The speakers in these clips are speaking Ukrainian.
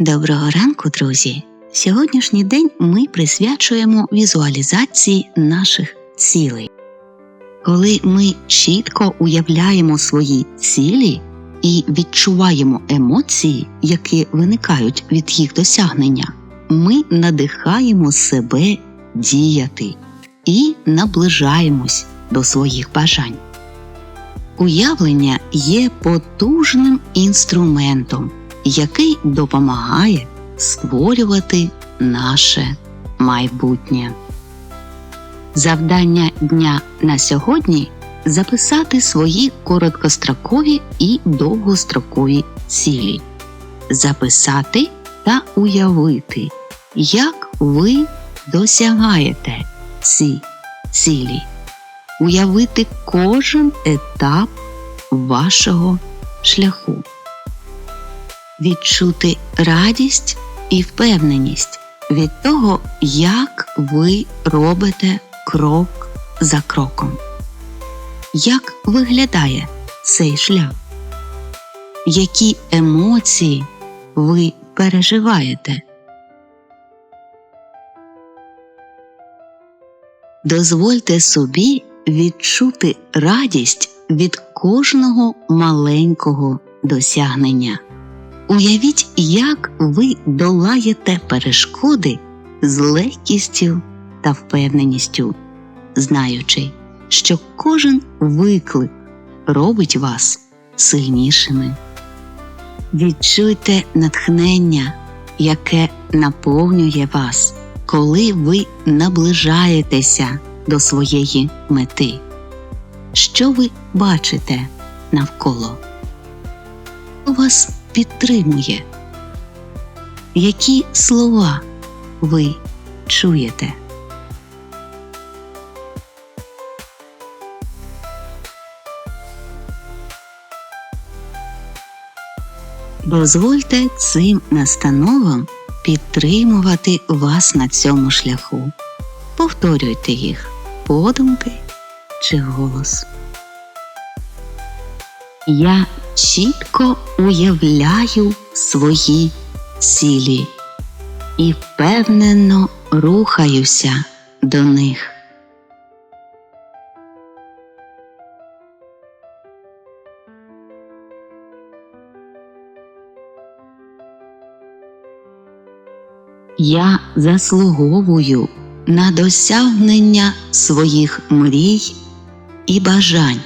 Доброго ранку, друзі! Сьогоднішній день ми присвячуємо візуалізації наших цілей. Коли ми чітко уявляємо свої цілі і відчуваємо емоції, які виникають від їх досягнення, ми надихаємо себе діяти і наближаємось до своїх бажань. Уявлення є потужним інструментом, який допомагає створювати наше майбутнє. Завдання дня на сьогодні записати свої короткострокові і довгострокові цілі, записати та уявити, як ви досягаєте ці цілі, уявити кожен етап вашого шляху, відчути радість і впевненість від того, як ви робите крок за кроком. Як виглядає цей шлях? Які емоції ви переживаєте? Дозвольте собі відчути радість від кожного маленького досягнення. Уявіть, як ви долаєте перешкоди з легкістю та впевненістю, знаючи, що кожен виклик робить вас сильнішими. Відчуйте натхнення, яке наповнює вас, коли ви наближаєтеся до своєї мети. Що ви бачите навколо? У вас підтримує? Які слова ви чуєте? Дозвольте цим настановам підтримувати вас на цьому шляху. Повторюйте їх подумки чи голос. Я чітко уявляю свої цілі і впевнено рухаюся до них. Я заслуговую на досягнення своїх мрій і бажань.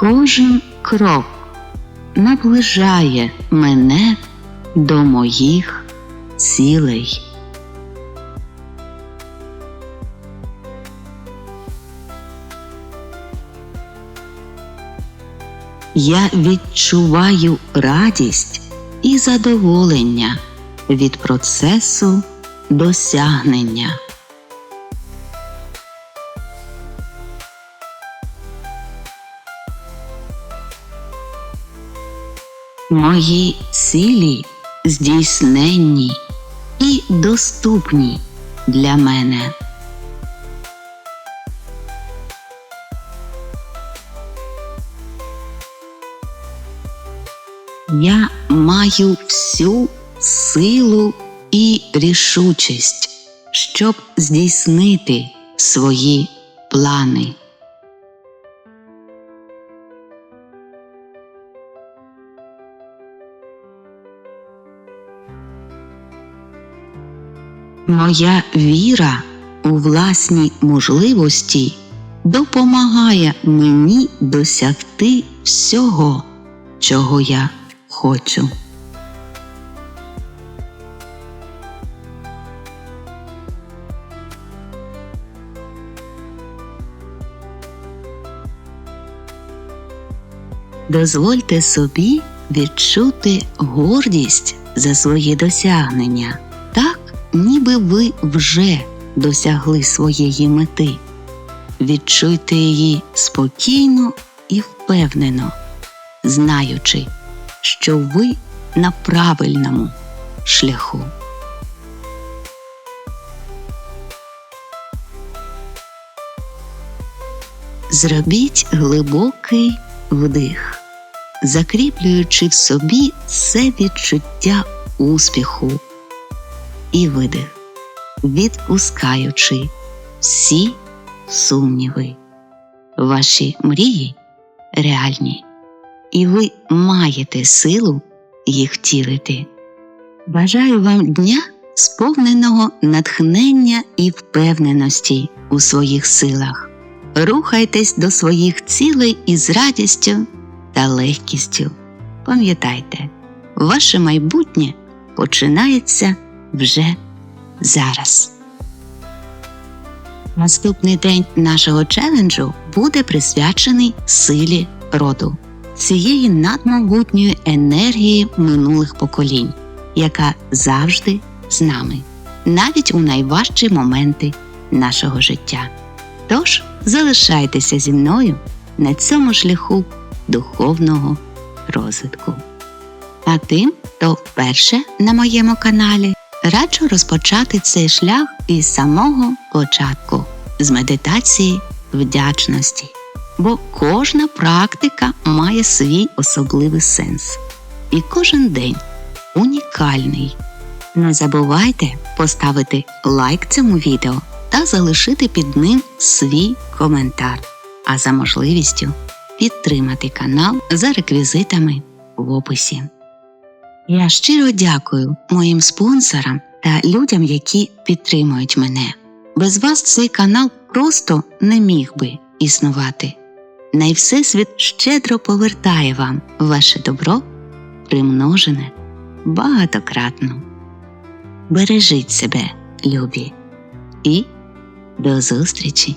Кожен крок наближає мене до моїх цілей. Я відчуваю радість і задоволення від процесу досягнення. Мої цілі здійсненні і доступні для мене. Я маю всю силу і рішучість, щоб здійснити свої плани. Моя віра у власні можливості допомагає мені досягти всього, чого я хочу. Дозвольте собі відчути гордість за свої досягнення, ніби ви вже досягли своєї мети. Відчуйте її спокійно і впевнено, знаючи, що ви на правильному шляху. Зробіть глибокий вдих, закріплюючи в собі це відчуття успіху і видих, відпускаючи всі сумніви. Ваші мрії реальні, і ви маєте силу їх втілити. Бажаю вам дня сповненого натхнення і впевненості у своїх силах. Рухайтесь до своїх цілей із радістю та легкістю. Пам'ятайте, ваше майбутнє починається вже зараз. Наступний день нашого челенджу буде присвячений силі роду, цієї надмогутньої енергії минулих поколінь, яка завжди з нами, навіть у найважчі моменти нашого життя. Тож залишайтеся зі мною на цьому шляху духовного розвитку. А тим, хто вперше на моєму каналі, раджу розпочати цей шлях із самого початку з медитації вдячності, бо кожна практика має свій особливий сенс, і кожен день унікальний. Не забувайте поставити лайк цьому відео та залишити під ним свій коментар, а за можливістю підтримати канал за реквізитами в описі. Я щиро дякую моїм спонсорам та людям, які підтримують мене. Без вас цей канал просто не міг би існувати. Най Всесвіт щедро повертає вам ваше добро, примножене багатократно. Бережіть себе, любі, і до зустрічі!